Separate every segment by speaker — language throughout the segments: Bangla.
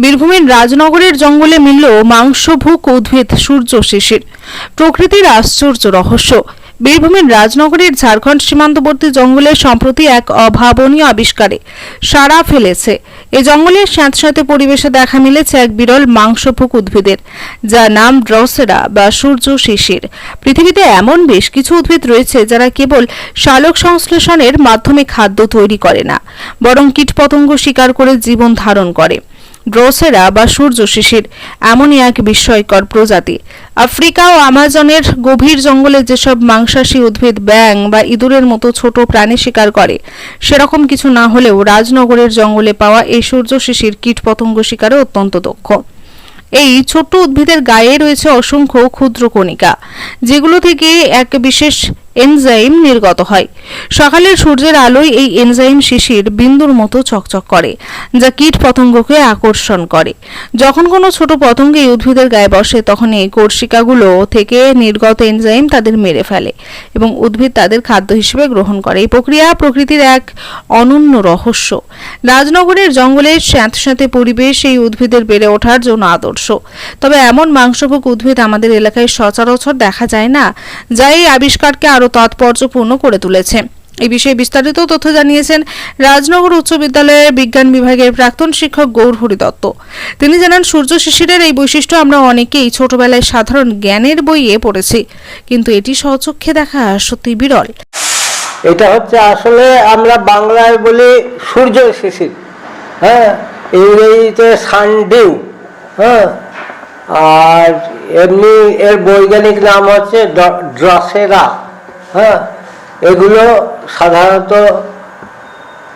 Speaker 1: বীরভূমের রাজনগরের জঙ্গলে মিলল মাংসভুক উদ্ভিদ, সূর্য শিশির। প্রকৃতির আশ্চর্য রহস্য। বীরভূমের রাজনগরের ঝাড়খণ্ড সীমান্তবর্তী জঙ্গলে সম্প্রতি এক অভাবনীয় আবিষ্কারে সাড়া ফেলেছে। এ জঙ্গলের স্যাঁতস্যাঁতে পরিবেশে দেখা মিলেছে এক বিরল মাংসভুক উদ্ভিদের, যার নাম ড্রসেরা বা সূর্য শিশির। পৃথিবীতে এমন বেশ কিছু উদ্ভিদ রয়েছে যারা কেবল শালক সংশ্লেষণের মাধ্যমে খাদ্য তৈরি করে না, বরং কীটপতঙ্গ শিকার করে জীবন ধারণ করে। ড্রোসেরা বা সূর্য শিশির, এমনই এক বিস্ময়কর প্রজাতি। আফ্রিকা ও আমাজনের গভীর জঙ্গলে যেসব মাংসাশী উদ্ভিদ ব্যাং বা ইঁদুরের মতো ছোট প্রাণী শিকার করে, সেরকম কিছু না হলেও রাজনগরের জঙ্গলে পাওয়া এই সূর্য শিশির কীটপতঙ্গ শিকারে অত্যন্ত দক্ষ। এই ছোট্ট উদ্ভিদের গায়ে রয়েছে অসংখ্য ক্ষুদ্র কণিকা, যেগুলো থেকে এক বিশেষ এনজাইম নির্গত হয়। সকালের সূর্যের আলোয় এই এনজাইম শিশির বিন্দুর মতো চকচক করে, যা কীট পতঙ্গকে আকর্ষণ করে। যখন কোনো ছোট পতঙ্গ এই উদ্ভিদের গায়ে বসে, তখন এই কোর্শিকাগুলো থেকে নির্গত এনজাইম তাদের মেরে ফেলে এবং উদ্ভিদ তাদের খাদ্য হিসেবে গ্রহণ করে। এই প্রক্রিয়া প্রকৃতির এক অনন্য রহস্য। রাজনগরের জঙ্গলের স্যাঁতস্যাঁতে পরিবেশ এই উদ্ভিদের বেড়ে ওঠার জন্য আদর্শ। তবে এমন মাংসভোগ উদ্ভিদ আমাদের এলাকায় সচরাচর দেখা যায় না, যা এই আবিষ্কারকে আরও তাৎপর্যপূর্ণ করে তুলেছে। এই বিষয়ে বিস্তারিত তথ্য জানিয়েছেন রাজনগর উচ্চ বিদ্যালয়ের বিজ্ঞান বিভাগের প্রাক্তন শিক্ষক গৌরহরি দত্ত। তিনি জানান, সূর্য শিশিরের এই বৈশিষ্ট্য আমরা অনেকেই ছোটবেলায় সাধারণ জ্ঞানের বইয়ে পড়েছি, কিন্তু এটি স্বচক্ষে দেখা সত্যি বিরল।
Speaker 2: এটা হচ্ছে আসলে আমরা বাংলায় বলি সূর্য শিশির। হ্যাঁ ইংরেজিতে সানডিউ। হ্যাঁ আর এমনি এর বৈজ্ঞানিক নাম হচ্ছে ড্রসেরা। হ্যাঁ এগুলো সাধারণত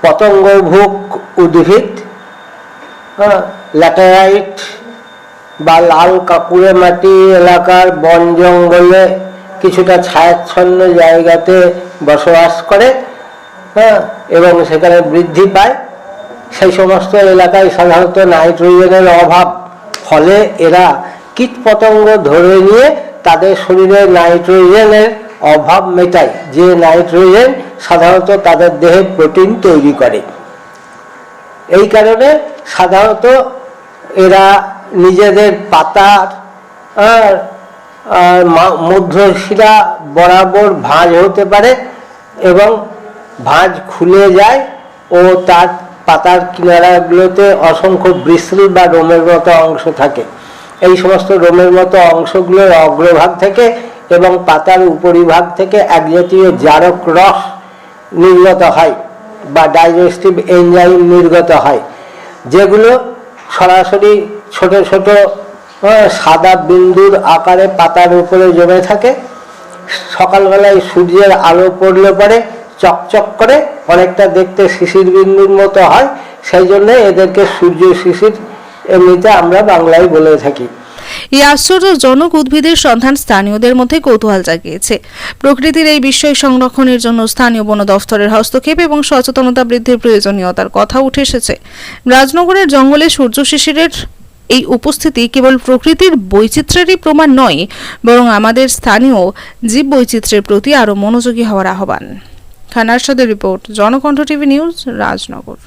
Speaker 2: পতঙ্গভুক উদ্ভিদ হ্যাঁ ল্যাটেরাইট বা লাল কাকুরে মাটি এলাকার বন জঙ্গলে কিছুটা ছায়াচ্ছন্ন জায়গাতে বসবাস করে হ্যাঁ এবং সেখানে বৃদ্ধি পায়। সেই সমস্ত এলাকায় সাধারণত নাইট্রোজেনের অভাব ফলে এরা কীটপতঙ্গ ধরে নিয়ে তাদের শরীরে নাইট্রোজেনের অভাব মেটায়। যে নাইট্রোজেন সাধারণত তাদের দেহে প্রোটিন তৈরি করে। এই কারণে সাধারণত এরা নিজেদের পাতার মধ্যশিরা বরাবর ভাঁজ হতে পারে এবং ভাঁজ খুলে যায় ও তার পাতার কিনারাগুলোতে অসংখ্য বৃষ্টি বা রোমের মতো অংশ থাকে। এই সমস্ত রোমের মতো অংশগুলোর অগ্রভাগ থেকে এবং পাতার উপরিভাগ থেকে এক জাতীয় জারক রস নির্গত হয় বা ডাইজেস্টিভ এনজাইম নির্গত হয়, যেগুলো সরাসরি ছোট ছোট সাদা বিন্দুর আকারে পাতার উপরে জমে থাকে। সকালবেলায় সূর্যের আলো পড়লে পরে চকচক করে অনেকটা দেখতে শিশির বিন্দুর মতো হয়, সেই জন্য এদেরকে সূর্য শিশির এমনিতে আমরা বাংলায় বলে থাকি।
Speaker 1: এই আশ্চর্যজনক উদ্ভিদের সন্ধান স্থানীয়দের মধ্যে কৌতূহল জাগিয়েছে। প্রকৃতির এই বিষয় সংরক্ষণের জন্য স্থানীয় বন দফতরের হস্তক্ষেপ এবং সচেতনতা বৃদ্ধির প্রয়োজনীয়তার কথা উঠে এসেছে। রাজনগরের জঙ্গলে সূর্য শিশিরের এই উপস্থিতি কেবল প্রকৃতির বৈচিত্র্যেরই প্রমাণ নয়, বরং আমাদের স্থানীয় জীব বৈচিত্র্যের প্রতি আরও মনোযোগী হওয়ার আহ্বান। খানার সাথে report, Janakantha TV news, Rajnagar.